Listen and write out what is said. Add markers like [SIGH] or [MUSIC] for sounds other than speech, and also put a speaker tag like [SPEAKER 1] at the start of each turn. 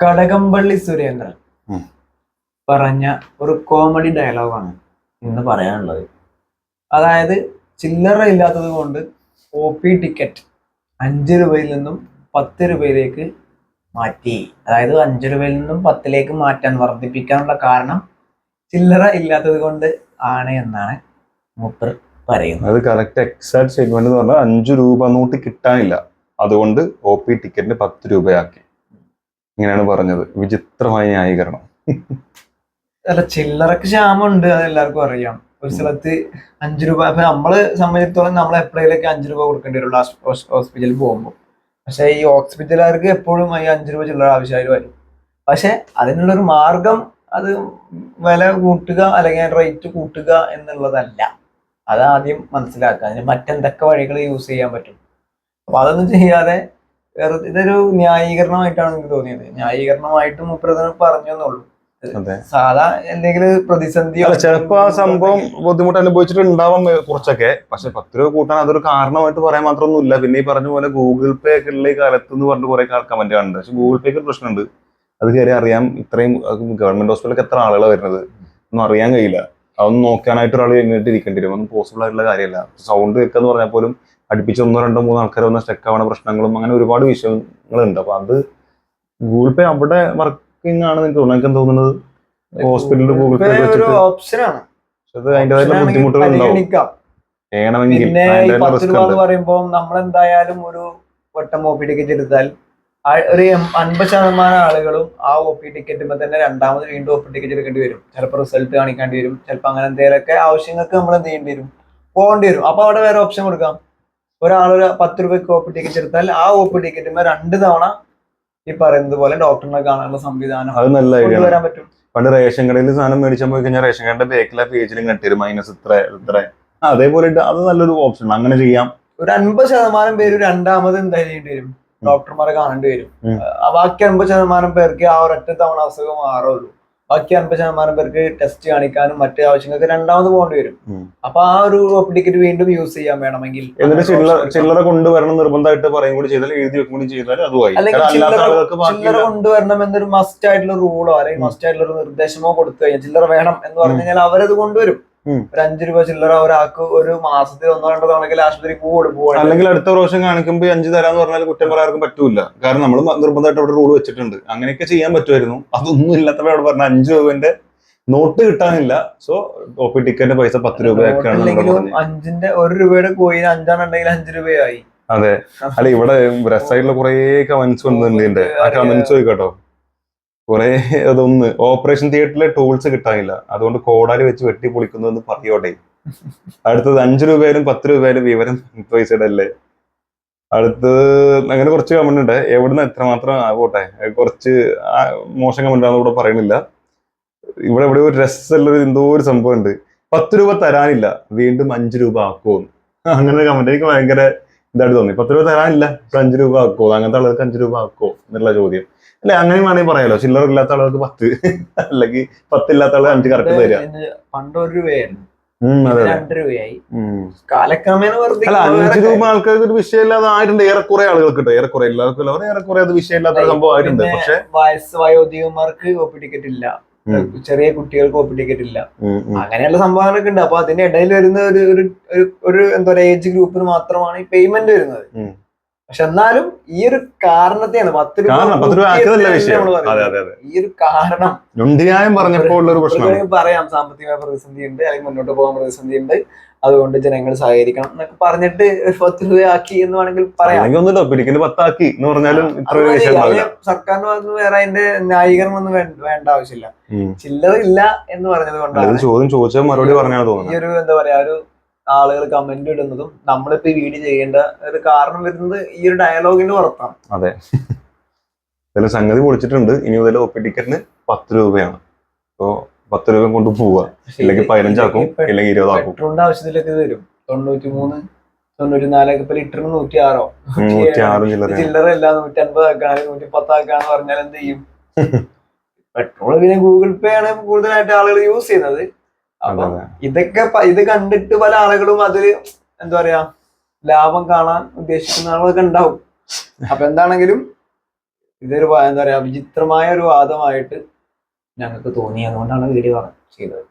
[SPEAKER 1] കടകംപള്ളി സുരേന്ദ്രൻ പറഞ്ഞ ഒരു കോമഡി ഡയലോഗാണ് ഇന്ന് പറയാനുള്ളത്. അതായത് ചില്ലറ ഇല്ലാത്തത് കൊണ്ട് ഒ പി ടിക്കറ്റ് അഞ്ച് രൂപയിൽ നിന്നും പത്ത് രൂപയിലേക്ക് മാറ്റി. അതായത് അഞ്ച് രൂപയിൽ നിന്നും പത്തിലേക്ക് മാറ്റാൻ വർദ്ധിപ്പിക്കാനുള്ള കാരണം ചില്ലറ ഇല്ലാത്തത് കൊണ്ട് ആണ് എന്നാണ് മൂപ്പർ പറയുന്നത്.
[SPEAKER 2] അത് കറക്റ്റ് എക്സാക്ട് സ്റ്റേറ്റ്മെന്റ് എന്ന് പറഞ്ഞാൽ അഞ്ചു രൂപ നോട്ട് കിട്ടാനില്ല. അതുകൊണ്ട് ഒ പി ടിക്കറ്റിന് പത്ത് രൂപയാക്കി. ഇങ്ങനെയാണ് പറഞ്ഞത്. വിചിത്രമായ ന്യായീകരണം.
[SPEAKER 1] അല്ല ചില്ലറക്ക് ക്ഷാമമുണ്ട് അത് എല്ലാവർക്കും അറിയാം. ഒരു സ്ഥലത്ത് അഞ്ചു രൂപ അപ്പൊ നമ്മൾ സംബന്ധിച്ചിടത്തോളം നമ്മൾ എപ്പോഴേലൊക്കെ അഞ്ചു രൂപ കൊടുക്കേണ്ടി വരുള്ളൂ ഹോസ്പിറ്റലിൽ പോകുമ്പോൾ പക്ഷെ ഈ ഹോസ്പിറ്റലുകാർക്ക് എപ്പോഴും ഈ അഞ്ചു രൂപ ചില്ലറ ആവശ്യമായിട്ട് വരും. പക്ഷെ അതിനുള്ളൊരു മാർഗം അത് വില കൂട്ടുക അല്ലെങ്കിൽ റേറ്റ് കൂട്ടുക എന്നുള്ളതല്ല. അത് ആദ്യം മനസ്സിലാക്കുക. അതിന് മറ്റെന്തൊക്കെ വഴികൾ യൂസ് ചെയ്യാൻ പറ്റും? അപ്പൊ അതൊന്നും ചെയ്യാതെ വെറുതെ ഇതൊരു ന്യായീകരണമായിട്ടാണ് എനിക്ക് തോന്നിയത്. ന്യായീകരണമായിട്ട് മുപ്രധാനം പറഞ്ഞു എന്നുള്ളൂ. സാധാ എന്തെങ്കിലും പ്രതിസന്ധി
[SPEAKER 2] ചിലപ്പോ ആ സംഭവം ബുദ്ധിമുട്ട് അനുഭവിച്ചിട്ടുണ്ടാവാം കുറച്ചൊക്കെ. പക്ഷെ പത്ത് രൂപ കൂട്ടാൻ അതൊരു കാരണമായിട്ട് പറയാൻ മാത്രമൊന്നുമില്ല. പിന്നെ ഈ പറഞ്ഞ പോലെ ഗൂഗിൾ പേ ഒക്കെ ഉള്ള ഈ കാലത്ത് എന്ന് പറഞ്ഞിട്ട് കുറെ കമന്റ് കാണുന്നുണ്ട്. പക്ഷെ ഗൂഗിൾ പേക്ക് ഒരു പ്രശ്നമുണ്ട്. അത് കയറി അറിയാം ഇത്രയും ഗവൺമെന്റ് ഹോസ്പിറ്റലിലൊക്കെ എത്ര ആളുകളാണ് വരുന്നത്? ഒന്നും അറിയാൻ കഴിയില്ല. അതൊന്നും നോക്കാനായിട്ട് ഒരാൾ എങ്ങോട്ട് ഇരിക്കേണ്ടി വരും? ഒന്നും പോസിബിൾ ആയിട്ടുള്ള കാര്യമല്ല. സൗണ്ട് കേൾക്കാന്ന് പറഞ്ഞാൽ പോലും അടുപ്പിച്ച് ഒന്നോ രണ്ടോ മൂന്നോ ആൾക്കാർ വന്ന സ്റ്റക്ക് ആവണ പ്രശ്നങ്ങളും അങ്ങനെ ഒരുപാട് വിഷയങ്ങളുണ്ട്. അപ്പൊ അത് ഗൂഗിൾ പേ അവിടെ വർക്കിംഗ് ആണ് എനിക്ക് തോന്നുന്നത്? എനിക്ക് തോന്നുന്നത് ഹോസ്പിറ്റലിൽ ഗൂഗിൾ പേ
[SPEAKER 1] ഒരു
[SPEAKER 2] വെച്ചിട്ട്
[SPEAKER 1] ഓപ്ഷനാണ്
[SPEAKER 2] അത് അതിന്റെതായിട്ടുള്ള ബുദ്ധിമുട്ടുകൾ ഉണ്ടാവും.
[SPEAKER 1] രൂപ പറയുമ്പോൾ നമ്മൾ എന്തായാലും ഒരു വട്ടം ഒ പി ടിക്കറ്റ് എടുത്താൽ ഒരു അൻപത് ശതമാനം ആളുകളും ആ ഒ പി ടിക്കറ്റുമ്പോൾ തന്നെ രണ്ടാമത് വീണ്ടും ഒ പി ടിക്കറ്റ് എടുക്കേണ്ടി വരും. ചിലപ്പോൾ റിസൾട്ട് കാണിക്കേണ്ടി വരും. ചിലപ്പോൾ അങ്ങനെ എന്തെങ്കിലുമൊക്കെ ആവശ്യങ്ങൾക്ക് നമ്മൾ എന്ത് ചെയ്യേണ്ടി വരും? പോകേണ്ടി വരും. അപ്പൊ അവിടെ വേറെ ഓപ്ഷൻ കൊടുക്കാം. ഒരാളൊരു പത്ത് രൂപയ്ക്ക് ഒ പി ടിക്കറ്റ് എടുത്താൽ ആ ഒ പി ടിക്കറ്റിന്മേൽ രണ്ട് തവണ ഈ പറയുന്നത് പോലെ ഡോക്ടറിനെ കാണാനുള്ള സംവിധാനം
[SPEAKER 2] അത് നല്ല
[SPEAKER 1] കൊണ്ടുവരാൻ പറ്റും.
[SPEAKER 2] പണ്ട് റേഷൻ കടയിൽ സാധനം മേടിച്ചാൽ പോയി കഴിഞ്ഞാൽ റേഷൻ കടയുടെ ബേക്കിലെ പേജിലും കട്ടിരും മൈനസ് ഇത്ര ഇത്ര. അതേപോലെ അത് നല്ലൊരു ഓപ്ഷൻ അങ്ങനെ ചെയ്യാം.
[SPEAKER 1] ഒരു അൻപത് ശതമാനം പേര് രണ്ടാമത് എന്താ ചെയ്യേണ്ടി വരും. ഡോക്ടർമാരെ കാണേണ്ടി വരും. ബാക്കി അൻപത് ശതമാനം പേർക്ക് ആ ഒരൊറ്റ തവണ അസുഖം മാറുള്ളൂ. ബാക്കി അൻപത് ശതമാനം പേർക്ക് ടെസ്റ്റ് കാണിക്കാനും മറ്റു ആവശ്യങ്ങൾക്ക് രണ്ടാമത് പോകേണ്ടി വരും. അപ്പൊ ആ ഒരു ടിക്കറ്റ് വീണ്ടും യൂസ് ചെയ്യാൻ വേണമെങ്കിൽ
[SPEAKER 2] എന്നിട്ട് ചില്ലറ കൊണ്ടുവരണം നിർബന്ധമായിട്ട് പറയും കൂടി ചെയ്താൽ എഴുതി വെക്കും കൂടി ചെയ്താൽ അതുമായി.
[SPEAKER 1] ചില്ലറ കൊണ്ടുവരണം എന്നൊരു മസ്റ്റ് ആയിട്ടുള്ള റൂളോ അല്ലെങ്കിൽ മസ്റ്റ് ആയിട്ടുള്ള ഒരു നിർദ്ദേശമോ കൊടുത്തു കഴിഞ്ഞാൽ ചില്ലറ വേണം എന്ന് പറഞ്ഞു കഴിഞ്ഞാൽ അവരത് കൊണ്ടുവരും. ഒരു അഞ്ചു രൂപ ചില്ലറ ഒരാൾക്ക് ഒരു മാസത്തിൽ ഒന്നോ രണ്ടോ തവണ ആശുപത്രി പോകും
[SPEAKER 2] അല്ലെങ്കിൽ അടുത്ത പ്രാവശ്യം കാണിക്കുമ്പോൾ അഞ്ച് തരാന്ന് പറഞ്ഞാൽ കുറ്റം പറയാർക്കും പറ്റൂല. കാരണം നമ്മൾ നിർബന്ധമായിട്ട് അവിടെ റൂൾ വെച്ചിട്ടുണ്ട്. അങ്ങനെയൊക്കെ ചെയ്യാൻ പറ്റുമായിരുന്നു. അതൊന്നും ഇല്ലാത്തപ്പോൾ അവിടെ പറഞ്ഞ അഞ്ച് രൂപന്റെ നോട്ട് കിട്ടാനില്ല. സോ ഒ പി ടിക്കറ്റിന്റെ പൈസ പത്ത് രൂപയൊക്കെയാണ്
[SPEAKER 1] അഞ്ചിന്റെ ഒരു രൂപയുടെ കോയിൻ അഞ്ചാണെന്നുണ്ടെങ്കിൽ അഞ്ചു രൂപയായി.
[SPEAKER 2] അതെ. അല്ല ഇവിടെ വെബ്സൈറ്റിൽ കുറെ കമന്റ്സ് വന്നിട്ടുണ്ട് ആ കമന്റ്സ് ചോദിക്കട്ടോ കുറെ അതൊന്ന് ഓപ്പറേഷൻ തിയേറ്ററിലെ ടൂൾസ് കിട്ടാനില്ല. അതുകൊണ്ട് കോടാലി വെച്ച് വെട്ടി പൊളിക്കുന്നതെന്ന് പറയോട്ടെ അടുത്തത് അഞ്ചു രൂപയായാലും പത്ത് രൂപയായാലും വിവരം പൈസയുടെ അല്ലേ? അടുത്തത് അങ്ങനെ കുറച്ച് കമന്റ് ഉണ്ട്. എവിടുന്ന് എത്രമാത്രം ആവട്ടെ? കുറച്ച് മോശം കമന്റ് ആണെന്ന് ഇവിടെ പറയണില്ല. ഇവിടെ ഇവിടെ ഒരു രസമുള്ള എന്തോ ഒരു സംഭവം ഉണ്ട്. പത്ത് രൂപ തരാനില്ല. വീണ്ടും അഞ്ചു രൂപ ആക്കുമോ അങ്ങനെ കമന്റ് എനിക്ക് ഭയങ്കര ഇതായിട്ട് തോന്നി. പത്ത് രൂപ തരാനില്ല. അഞ്ചു രൂപ ആക്കോ അങ്ങനത്തെ ആളുകൾക്ക് അഞ്ചു രൂപ ആക്കോ എന്നുള്ള ചോദ്യം. അല്ലെ അങ്ങനെ വേണമെങ്കിൽ പറയാലോ. ചില്ലറ ഇല്ലാത്ത ആളുകൾക്ക് പത്ത്. അല്ലെങ്കിൽ പത്തില്ലാത്ത ആളുകൾ അഞ്ച് കറക്റ്റ് തരിക
[SPEAKER 1] അഞ്ചു പണ്ട് ഒരു രൂപയായിരുന്നു.
[SPEAKER 2] അല്ല അഞ്ച് രൂപ ആൾക്കാർക്ക് ഒരു വിഷയമില്ലാതെ ആയിട്ടുണ്ട്. ഏറെക്കുറെ ആളുകൾക്ക് കേട്ടോ ഏറെക്കുറെ എല്ലാവർക്കും ഏറെക്കുറെ അത്. വിഷയമില്ലാത്ത സംഭവം ആയിട്ടുണ്ട് പക്ഷേ
[SPEAKER 1] വയസ്സ് വയോധികന്മാർക്ക് കോപ്പി ടിക്കറ്റ് ഇല്ല. ചെറിയ കുട്ടികൾക്ക് ഒ ടിക്കറ്റ് ഇല്ല. അങ്ങനെയുള്ള സംഭവങ്ങളൊക്കെ ഉണ്ട് അപ്പൊ അതിന്റെ ഇടയിൽ വരുന്ന ഒരു ഒരു എന്താ പറയാ ഏജ് ഗ്രൂപ്പിന് മാത്രമാണ് ഈ പേയ്മെന്റ് വരുന്നത്. പക്ഷെ എന്നാലും ഈ ഒരു കാരണത്തെയാണ് പത്ത് രൂപ ഈ ഒരു കാരണം.
[SPEAKER 2] പറഞ്ഞപ്പോൾ ഒരു
[SPEAKER 1] പറയാം സാമ്പത്തിക പ്രതിസന്ധി ഉണ്ട് അല്ലെങ്കിൽ മുന്നോട്ട് പോകാൻ പ്രതിസന്ധി ഉണ്ട് അതുകൊണ്ട് ജനങ്ങൾ സഹകരിക്കണം എന്നൊക്കെ പറഞ്ഞിട്ട് ഒരു പത്ത് രൂപ ആക്കി എന്ന് വേണമെങ്കിൽ പറയാം.
[SPEAKER 2] പത്താക്കി എന്ന് പറഞ്ഞാലും
[SPEAKER 1] സർക്കാരിന് വന്ന് വേറെ അതിന്റെ ന്യായീകരണം ഒന്നും വേണ്ട ആവശ്യമില്ല. ചില്ലറില്ല എന്ന് പറഞ്ഞത് കൊണ്ടാണ്
[SPEAKER 2] ചോദ്യം ചോദിച്ചാൽ മറുപടി പറഞ്ഞാണ്
[SPEAKER 1] ഈ ഒരു എന്താ പറയാ ഒരു ആളുകൾ കമന്റ് ഇടുന്നതും നമ്മളിപ്പോ ഈ വീഡിയോ ചെയ്യേണ്ട ഒരു കാരണം വരുന്നത് ഈ ഒരു ഡയലോഗിന്റെ പുറത്താണ്.
[SPEAKER 2] അതെ. ചില സംഗതി പൊളിച്ചിട്ടുണ്ട്. ഇനി മുതൽ ഒ പി ടിക്കറ്റിന് പത്ത് രൂപയാണ്. അപ്പോ പത്ത് രൂപ കൊണ്ട് പോവുക ഇല്ലെങ്കിൽ പതിനഞ്ചാക്കും ഇല്ലെങ്കിൽ ഇരുപതാക്കും
[SPEAKER 1] പെട്രോളിന്റെ ആവശ്യത്തിലൊക്കെ വരും. തൊണ്ണൂറ്റി മൂന്ന് തൊണ്ണൂറ്റി നാലൊക്കെ ഇപ്പൊ ലിറ്ററിന് നൂറ്റി ആറോ
[SPEAKER 2] നൂറ്റി ആറ് ചില്ലറ
[SPEAKER 1] ചില്ലറ അല്ല നൂറ്റി അൻപത് ആക്കാണ് നൂറ്റി പത്താക്കാന്ന് പറഞ്ഞാൽ എന്ത് ചെയ്യും? [LAUGHS] പെട്രോൾ പിന്നെ ഗൂഗിൾ പേ ആണ് കൂടുതലായിട്ട് ആളുകൾ യൂസ് ചെയ്യുന്നത്. അപ്പൊ ഇതൊക്കെ ഇത് കണ്ടിട്ട് പല ആളുകളും അതിൽ എന്താ പറയാ ലാഭം കാണാൻ ഉദ്ദേശിക്കുന്ന ആളുകളൊക്കെ ഉണ്ടാവും. അപ്പൊ എന്താണെങ്കിലും ഇതൊരു എന്താ പറയാ വിചിത്രമായ ഒരു വാദമായിട്ട് ഞങ്ങൾക്ക് തോന്നിയതുകൊണ്ടാണ് വീഡിയോ ചെയ്തത്.